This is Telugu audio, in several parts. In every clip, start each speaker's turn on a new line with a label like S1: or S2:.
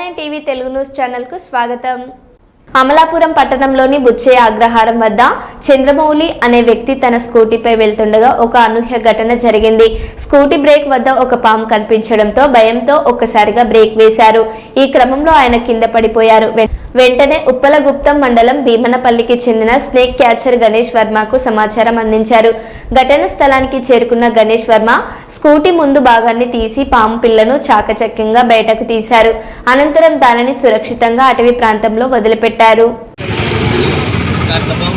S1: నైన్ టీవీ తెలుగు న్యూస్ ఛానల్కు స్వాగతం. అమలాపురం పట్టణంలోని బుచ్చయ్య అగ్రహారం వద్ద చంద్రమౌళి అనే వ్యక్తి తన స్కూటీపై వెళ్తుండగా ఒక అనూహ్య ఘటన జరిగింది. స్కూటీ బ్రేక్ వద్ద ఒక పాము కనిపించడంతో భయంతో ఒక్కసారిగా బ్రేక్ వేశారు. ఈ క్రమంలో ఆయన కింద పడిపోయారు. వెంటనే ఉప్పలగుప్తం మండలం భీమనపల్లికి చెందిన స్నేక్ క్యాచర్ గణేష్ వర్మకు సమాచారం అందించారు. ఘటన స్థలానికి చేరుకున్న గణేష్ వర్మ స్కూటీ ముందు భాగాన్ని తీసి పాము పిల్లను చాకచక్యంగా బయటకు తీశారు. అనంతరం దానిని సురక్షితంగా అటవీ ప్రాంతంలో వదిలిపెట్టారు.
S2: కట్టడం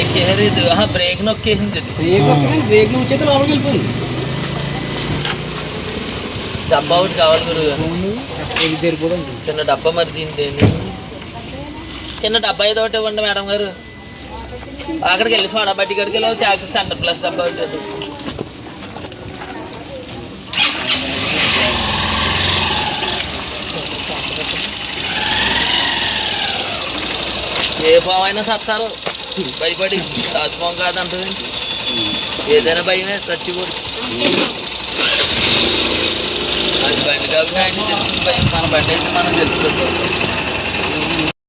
S2: ఎక్కేసారు ఇది బ్రేక్ నొక్కేసింది
S3: బ్రేక్ వచ్చేది లోపలికి వెళ్ళిపోయింది
S2: డబ్బా ఒకటి కావాలి గురువు చిన్న డబ్బా మరి దీని చిన్న డబ్బా ఏదో ఒకటి ఇవ్వండి మేడం గారు. అక్కడికి వెళ్ళి సోడా బట్టి కాడికి వెళ్ళి చాకు సెంటర్ ప్లస్ డబ్బా ఒకటి ఏ పామైనా సత్తారు. భయపడి దాచుకోం కాదంటుంది ఏదైనా భయమే చచ్చి కూడా అది బండి కాబట్టి ఆయన తెలుస్తుంది భయం మన బండి అయితే మనం తెలుస్తుంది